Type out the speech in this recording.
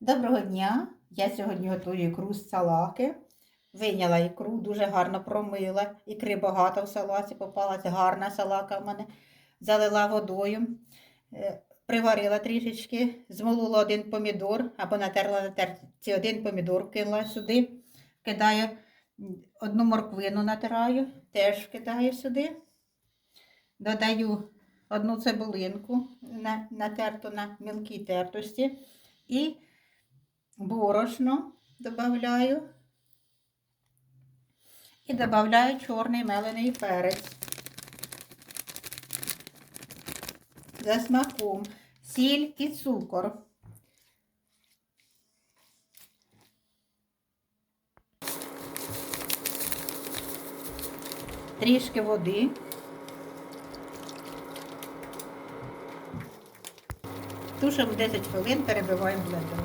Доброго дня! Я сьогодні готую ікру з салаки. Виняла ікру, дуже гарно промила. Ікри багато в салаці, попалася гарна салака в мене. Залила водою, е, приварила трішечки, змолола один помідор або натерла на терці один помідор, кинула сюди, кидаю одну морквину натираю, теж кидаю сюди. Додаю одну цибулинку, натерту на мілкій тертості. І борошно додаю. І додаю чорний мелений перець. За смаком сіль і цукор. Трішки води. Тушимо 10 хвилин, перебиваємо блендером.